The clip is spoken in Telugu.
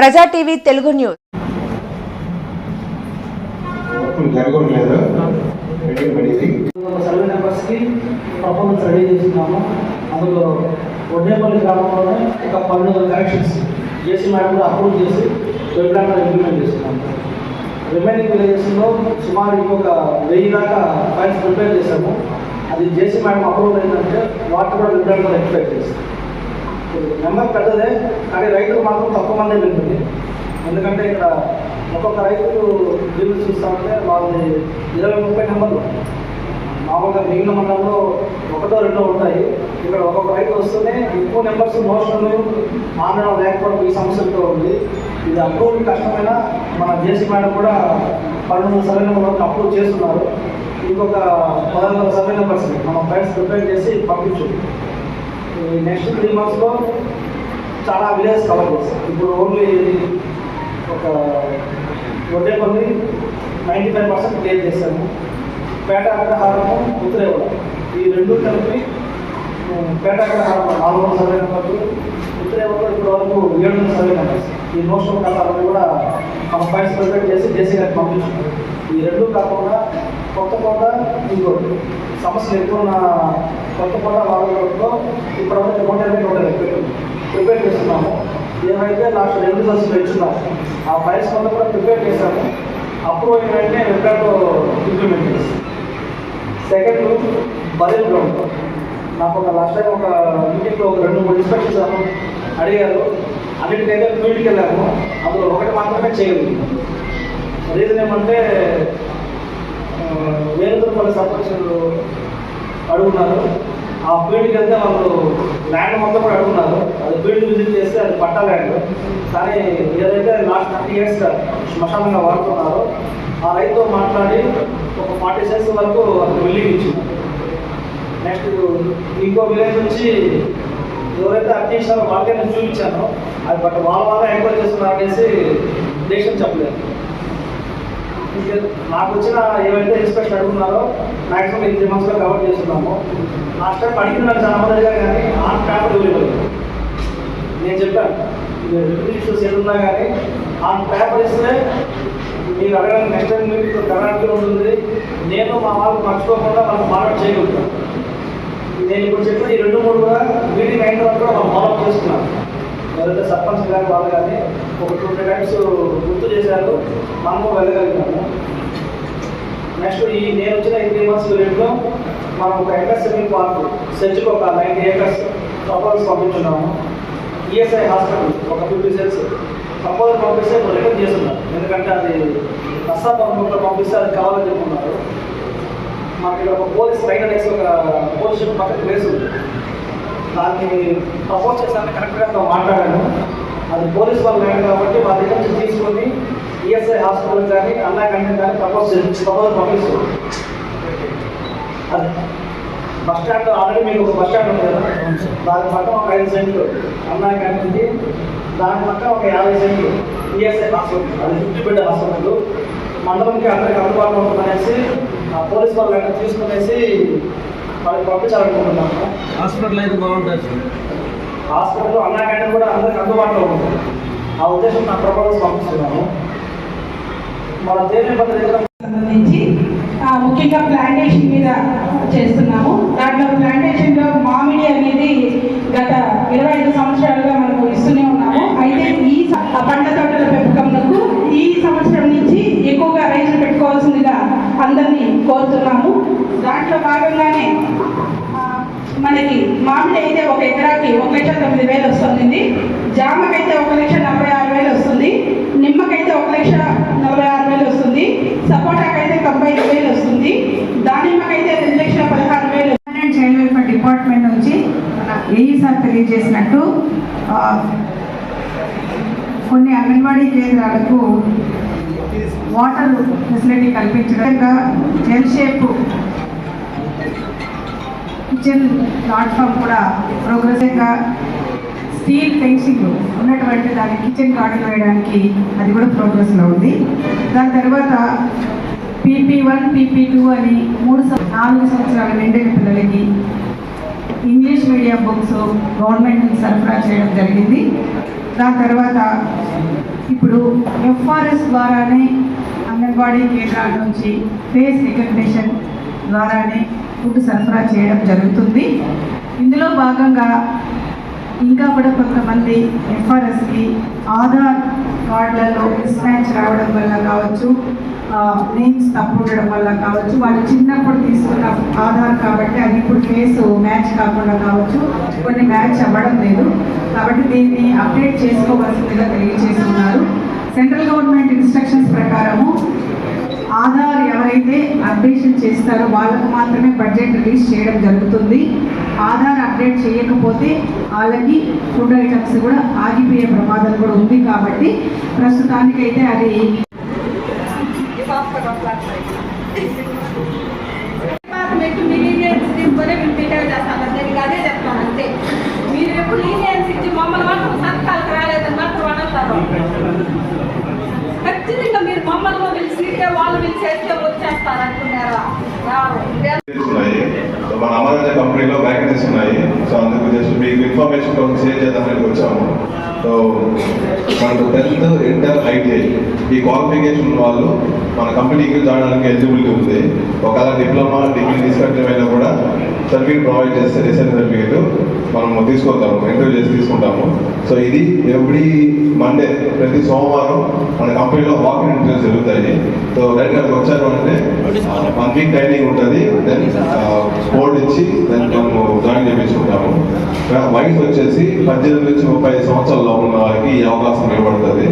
ప్రజా టీవీ తెలుగు న్యూస్. వర్కులు జరగట్లేదు మీటింగ్ పడింది సర్వే రెడీ చేస్తున్నాము అందులో వడ్డేపల్లి గ్రామంలోనే ఒక పన్నెండు వందల కరెక్షన్స్ జేసీ మేడం కూడా అప్రూవ్ చేసి వెబ్ ప్లాన్ ఇంప్లిమెంట్ చేస్తున్నాము రిమైనింగ్ విలేజెస్లో సుమారు ఇంకొక వెయ్యి దాకా ఫైల్స్ ప్రిపేర్ చేశాము అది జేసీ మేడం అప్రూవ్ అయిందంటే వాటర్ కూడా వెబ్ ప్లాన్ ఎక్స్పెక్ట్ చేస్తాం నెంబర్ పెద్దదే కానీ రైతులు మాత్రం తక్కువ మంది వెళ్తుంది ఎందుకంటే ఇక్కడ ఒక్కొక్క రైతు బిల్లు చూస్తామంటే వాళ్ళది ఇరవై ముప్పై నెంబర్లు. మామూలుగా మిగిలిన మండలంలో ఒకటో రెండో ఉంటాయి. ఇక్కడ ఒక్కొక్క రైతు వస్తూనే ఎక్కువ నెంబర్స్ మోషన్ ఆందోళన లేకపోవడం ఈ సమస్యలతో ఉంది. ఇది అప్రూవల్ కష్టమైన మన జేసీ మేడం కూడా పన్నెండు సర్వే నెంబర్ అప్రూవ్ చేస్తున్నారు. ఇంకొక పదహారు సర్వే నెంబర్స్ మనం ఫైల్స్ ప్రిపేర్ చేసి పంపించు. నెక్స్ట్ త్రీ మంత్స్లో చాలా విలేజ్ కవర్ చేస్తాం. ఇప్పుడు ఓన్లీ ఒక Vaddepalli ninety five percent clear చేశాము పేట అగ్రహారము ఉత్తరేవల ఈ రెండు కలిపి పేట అగ్రహారం నాలుగు వందల సర్వే నెంబర్లు ఉత్తరేవలో ఇప్పుడు వరకు ఏడు వందల సర్వే నెంబర్స్ ఈ మోషన్ కథలను కూడా మన ప్రిపేర్ చేసి జేసీ గారికి పంపించాం ఈ రెండు కాకుండా కొత్త కోట ఇంకోటి సమస్యలు ఎక్కువ ఉన్న కొత్త కోట వాళ్ళతో ఇప్పటివరకు నూట ఇరవై నూట ప్రిపేర్ చేస్తున్నాము. ఏమైతే లాస్ట్ రెండు సంవత్సరాలు ఇచ్చున్నాము ఆ ఫైల్స్ మొత్తం కూడా ప్రిపేర్ చేశాము. అప్రూవ్ ఏంటంటే వెంటనే వెబ్సైట్లో ఇంప్లిమెంట్ చేస్తాం. సెకండ్ బరియల్ గ్రౌండ్ నాకు ఒక లాస్ట్ టైం ఒక మీటింగ్లో ఒక రెండు మూడు ఇన్స్పెక్షన్స్ అడిగారు. అన్నిటికైతే ఫీల్డ్కి వెళ్ళాము. అందులో ఒకటి మాత్రమే చేయలేదు. రీజన్ ఏమంటే వేరుపల్లి సర్పంచులు అడుగున్నారు. ఆ ఫీల్డ్కి వెళ్తే వాళ్ళు ల్యాండ్ మొత్తం కూడా అడుగున్నారు. అది ఫీల్డ్ విజిట్ చేస్తే అది పట్టా ల్యాండ్ కానీ ఏదైతే లాస్ట్ థర్టీ ఇయర్స్ శ్మశానంగా వాడుతున్నారో ఆ రైతుతో మాట్లాడి ఒక ఫార్టీ సెన్స్ వరకు అతను బిల్డింగ్ ఇచ్చింది. నెక్స్ట్ ఇంకో విలేజ్ నుంచి ఎవరైతే అత్యవసరం వాళ్ళకే నేను చూపించాను అది బట్ వాళ్ళ వాళ్ళ ఎంక్వైరీ చేస్తున్నారు అనేసి డెసిషన్ చెప్పలేదు. నాకు వచ్చిన ఏవైతే రిస్పెక్ట్ అడుగుతున్నారో మాక్సిమం ఈ త్రీ మంత్స్లో కవర్ చేస్తున్నాము. లాస్ట్ టైం అడిగినారు చాలా మంది అడిగారు కానీ ఆన్ పేపర్ ఇవ్వలేదు. నేను చెప్పాను ఇష్యూస్ ఏదున్నా కానీ ఆన్ పేపర్ ఇస్తే మీరు అడగడానికి నెక్స్ట్ టైం మీకు కరెక్ట్గా ఉంటుంది. నేను మా వాళ్ళు మర్చిపోకుండా మనం ఫార్వర్డ్ చేయగలుగుతాను. నేను ఇప్పుడు చెప్పిన ఈ రెండు మూడు కూడా మీటింగ్ అయిన తర్వాత కూడా మనం ఫాలో చేస్తున్నాను మొదట సర్పంచ్ గారు వాళ్ళు కానీ ఒక టూ త్రీ టైమ్స్ గుర్తు చేశారు. మనము వెళ్ళగలిగాము. నెక్స్ట్ ఈ నేను వచ్చిన ఈ త్రీ మంత్స్ పీరియడ్లో మనం ఒక ఎంఎస్ఎంఈ పార్క్ సెర్చ్కి ఒక నైన్టీ ఏకర్స్ ప్రపోజల్స్ పంపించున్నాము. ఈఎస్ఐ హాస్పిటల్ ఒక ఫిఫ్టీ సెల్స్ ప్రపోజల్ పంపిస్తే రిటర్న్ చేస్తున్నాం ఎందుకంటే అది నష్టాపంలో పంపిస్తే అది కావాలని చెప్పుకున్నారు మాకు ఇక్కడ ఒక పోలీస్ లైన్ అనేసి ఒక పోలీస్ స్టేషన్ పక్కన ప్లేస్ ఉంది. దాన్ని ప్రపోజ్ చేశాను కరెక్ట్గా మాట్లాడాను అది పోలీస్ వాళ్ళు లేదు కాబట్టి మా దగ్గర నుంచి తీసుకొని ఈఎస్ఐ హాస్పిటల్ కానీ అన్నా కంటే కానీ ప్రపోజ్ ప్రపోజల్ పంపిస్తుంది. అది. బస్ స్టాండ్ ఆల్రెడీ మీకు ఒక బస్ స్టాండ్ ఉంది కదా? దాని పక్కన ఒక ఐదు సెంట్లు. అన్నా కంటే దాని పక్కన ఒక యాభై సెంట్లు. ESI hospital. అది ఫిఫ్టీ బెడ్ హాస్పిటల్. మండలంకి అందరికి అందుబాటులో ఉంటుందనేసి ఆ పోలీస్ వాళ్ళు వెంట తీసుకునేసి వాళ్ళకి పంపించాలనుకుంటున్నాము. హాస్పిటల్ అయితే బాగుంటుంది. సార్ హాస్పిటల్లో అన్నా క్యాంటీన్ కూడా అందరికి అందుబాటులో ఉంటుంది. ఆ ఉద్దేశం నా ప్రపోజల్స్ పంపిస్తున్నాము. మన దేవేపల్లి దగ్గర సంబంధించి ఆ, ముఖ్యంగా ప్లాంటేషన్ మీద చేస్తున్నాము. దాంట్లో ప్లాంటేషన్లో మామిడి అనేది గత ఇరవై ఐదు సంవత్సరాలుగా మనకు ఇస్తూనే ఉన్నాము అయితే ఈ స- ఆ పండ్ల తోటల పెంపకంకు ఈ సంవత్సరం నుంచి ఎక్కువగా రైతులు పెట్టుకోవాల్సిందిగా అందరినీ కోరుతున్నాము దాంట్లో మనకి మామిడి అయితే ఒక ఎకరాకి ఒక లక్ష తొమ్మిది వేలు వస్తుంది జామకైతే ఒక లక్ష నలభై ఆరు వేలు వస్తుంది. నిమ్మకైతే ఒక లక్ష నలభై ఆరు వేలు వస్తుంది. సపోటాకైతే తొంభై ఐదు వేలు వస్తుంది. దానిమ్మకైతే రెండు లక్షల పదహారు వేలు అండ్ చైల్డ్ వెల్ఫేర్ డిపార్ట్మెంట్ నుంచి ఏఈ సార్ తెలియజేసినట్టు కొన్ని అంగన్వాడీ కేంద్రాలకు వాటర్ ఫెసిలిటీ కల్పించడంగా జెల్ షేప్ కిచెన్ ప్లాట్ఫామ్ కూడా ప్రోగ్రెసివ్గా స్టీల్ ఫెన్సింగ్ ఉన్నటువంటి దాని కిచెన్ గార్డెన్ వేయడానికి అది కూడా ప్రోగ్రెస్లో ఉంది. దాని తర్వాత పీపీ వన్ పీపీ టూ అని మూడు నాలుగు సంవత్సరాల నిండిన పిల్లలకి ఇంగ్లీష్ మీడియం బుక్స్ గవర్నమెంట్ నుంచి సరఫరా చేయడం జరిగింది. దాని తర్వాత ఇప్పుడు ఎఫ్ఆర్ఎస్ ద్వారానే అంగన్వాడీ కేంద్రాల నుంచి ఫేస్ రికగ్నిషన్ ద్వారానే ఫుడ్ సరఫరా చేయడం జరుగుతుంది. ఇందులో భాగంగా ఇంకా కూడా కొంతమంది ఎఫ్ఆర్ఎస్కి ఆధార్ కార్డులలో మిస్ మ్యాచ్ రావడం వల్ల కావచ్చు నేమ్స్ తప్పు ఉండడం వల్ల కావచ్చు వాళ్ళు చిన్నప్పుడు తీసుకున్న ఆధార్ కాబట్టి అది ఇప్పుడు ఫేస్ మ్యాచ్ కాకుండా కావచ్చు కొన్ని మ్యాచ్ అవ్వడం లేదు. కాబట్టి దీన్ని అప్డేట్ చేసుకోవాల్సిందిగా తెలియజేస్తున్నారు. సెంట్రల్ గవర్నమెంట్ ఇన్స్ట్రక్షన్స్ ప్రకారము ఆధార్ ఎవరైతే అప్డేషన్ చేస్తారో వాళ్ళకు మాత్రమే బడ్జెట్ రిలీజ్ చేయడం జరుగుతుంది. ఆధార్ అప్డేట్ చేయకపోతే వాళ్ళకి ఫుడ్ ఐటమ్స్ కూడా ఆగిపోయే ప్రమాదం కూడా ఉంది కాబట్టి ప్రస్తుతానికైతే అది మన అమరాజా కంపెనీలో వ్యాకెన్సీస్ ఉన్నాయి. సో అందుకు జస్ట్ మీకు ఇన్ఫర్మేషన్ కోసం షేర్ చేద్దామని వచ్చాము. సో మనకు టెన్త్ ఇంటర్ ఐటీఐ ఈ క్వాలిఫికేషన్ వాళ్ళు మన కంపెనీకి జాయిన్ ఎలిజిబిలిటీ ఉంది. ఒకవేళ డిప్లొమా డిగ్రీ తీసుకుంటే కూడా సర్టిఫికేట్ ప్రొవైడ్ చేస్తే రీసెంట్ సర్టిఫికేట్ మనం తీసుకుంటాము ఇంటర్వ్యూ చేసి తీసుకుంటాము. సో ఇది ఎవ్రీ మండే ప్రతి సోమవారం మన కంపెనీలో వాకింగ్ ఇంటర్వ్యూస్ జరుగుతాయి. సో డైరెక్ట్ అక్కడికి వచ్చారు అంటే వన్ వీక్ ట్రైనింగ్ ఉంటుంది దెన్ స్పోర్ట్ ఇచ్చి దెన్ మేము జాయిన్ చేయించుకుంటాము వయసు వచ్చేసి పద్దెనిమిది నుంచి ముప్పై సంవత్సరాల లోపల ఉన్న వారికి ఈ అవకాశం ఇవ్వబడుతుంది.